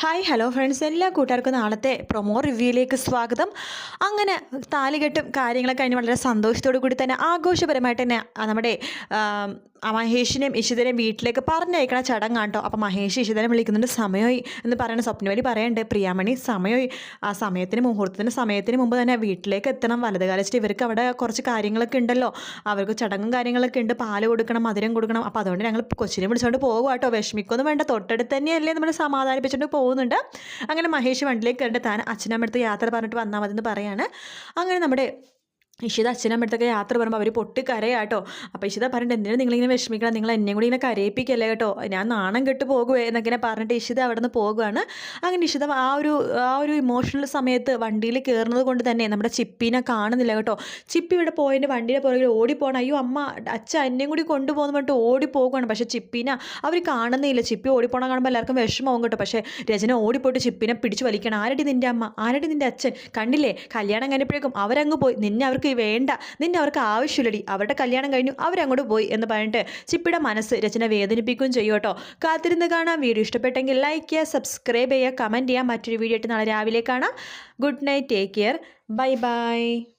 Hi hello friends എല്ലാ കൂട്ടുകാർക്കും നാളത്തെ പ്രൊമോ റിവ്യൂയിലേക്ക് സ്വാഗതം. അങ്ങനെ താലികെട്ടും കാര്യങ്ങളൊക്കെ കഴിഞ്ഞ് വളരെ സന്തോഷത്തോടു കൂടി തന്നെ ആഘോഷപരമായിട്ട് തന്നെ നമ്മുടെ മഹേഷിനെയും ഇഷിതനെയും വീട്ടിലേക്ക് പറഞ്ഞയക്കണ ചടങ്ങാണ് കേട്ടോ അപ്പോൾ മഹേഷ് ഇഷിതനെ വിളിക്കുന്നുണ്ട്. സമയമായി എന്ന് പറയുന്ന സ്വപ്നവലി പറയണ്ട്. പ്രിയാമണി സമയമായി ആ സമയത്തിന് മുഹൂർത്തത്തിന് സമയത്തിന് മുമ്പ് തന്നെ വീട്ടിലേക്ക് എത്തണം. വലത് കാലിച്ചിട്ട് ഇവർക്ക് അവിടെ കുറച്ച് കാര്യങ്ങളൊക്കെ ഉണ്ടല്ലോ. അവർക്ക് ചടങ്ങും കാര്യങ്ങളൊക്കെ ഉണ്ട്. പാൽ കൊടുക്കണം മധുരം കൊടുക്കണം. അപ്പോൾ അതുകൊണ്ട് ഞങ്ങൾ കൊച്ചിനെ വിളിച്ചുകൊണ്ട് പോകുക കേട്ടോ. വിഷമിക്കൊന്നും വേണ്ട. തൊട്ടടുത്ത് തന്നെയല്ലേ നമ്മൾ സമാധാനിപ്പിച്ചുകൊണ്ട് പോകുന്നുണ്ട്. അങ്ങനെ മഹേഷ് വണ്ടിലേക്ക് കണ്ട് താൻ അച്ഛനമ്മടുത്ത് യാത്ര പറഞ്ഞിട്ട് വന്നാൽ മതി എന്ന് പറയാണ്. അങ്ങനെ നമ്മുടെ ഇഷിത അച്ഛനമ്മടുത്തൊക്കെ യാത്ര പറയുമ്പോൾ അവർ പൊട്ടി കരയാട്ടോ അപ്പോൾ ഇഷിത പറഞ്ഞിട്ട് എന്തിനാണ് നിങ്ങളിങ്ങനെ വിഷമിക്കണം? നിങ്ങൾ എന്നെ കൂടി ഇങ്ങനെ കരയിപ്പിക്കല്ലേ കേട്ടോ ഞാൻ നാണം കെട്ട് പോകുവേ എന്നൊക്കെ പറഞ്ഞിട്ട് ഇഷിത അവിടെ നിന്ന് പോകുകയാണ് അങ്ങനെ ഇഷിത ആ ഒരു ആ ഒരു ഇമോഷണൽ സമയത്ത് വണ്ടിയിൽ കയറുന്നത് കൊണ്ട് തന്നെ നമ്മുടെ ചിപ്പിനെ കാണുന്നില്ല കേട്ടോ. ചിപ്പി ഇവിടെ പോയതിന്റെ വണ്ടിയുടെ പുറകിൽ ഓടിപ്പോകണം അയ്യോ അമ്മ അച്ഛൻ എന്നെയും കൂടി കൊണ്ടുപോകുന്ന പറഞ്ഞിട്ട് ഓടിപ്പോകുകയാണ് പക്ഷേ ചിപ്പിനെ അവർ കാണുന്നില്ല. ചിപ്പി ഓടിപ്പോണം കാണുമ്പോൾ എല്ലാവർക്കും വിഷമവും കേട്ടോ. പക്ഷേ രചന ഓടിപ്പോയിട്ട് ചിപ്പിനെ പിടിച്ച് വലിക്കണം. ആരടി നിന്റെ അമ്മ? ആരടി നിന്റെ അച്ഛൻ? കണ്ടില്ലേ? കല്യാണം കഴിഞ്ഞപ്പോഴേക്കും അവരങ്ങ് പോയി. നിന്നെ അവർക്ക് വേണ്ട. നിന്നെ അവർക്ക് ആവശ്യമില്ലടി. അവരുടെ കല്യാണം കഴിഞ്ഞു. അവരങ്ങോട്ട് പോയി എന്ന് പറഞ്ഞിട്ട് ചിപ്പിയുടെ മനസ്സ് രചന വേദനിപ്പിക്കുകയും ചെയ്യും കാത്തിരുന്ന് കാണാം. വീഡിയോ ഇഷ്ടപ്പെട്ടെങ്കിൽ ലൈക്ക് ചെയ്യുക സബ്സ്ക്രൈബ് ചെയ്യുക കമന്റ് ചെയ്യുക. മറ്റൊരു വീഡിയോ ആയിട്ട് നാളെ രാവിലെ കാണാം. Good night take care bye bye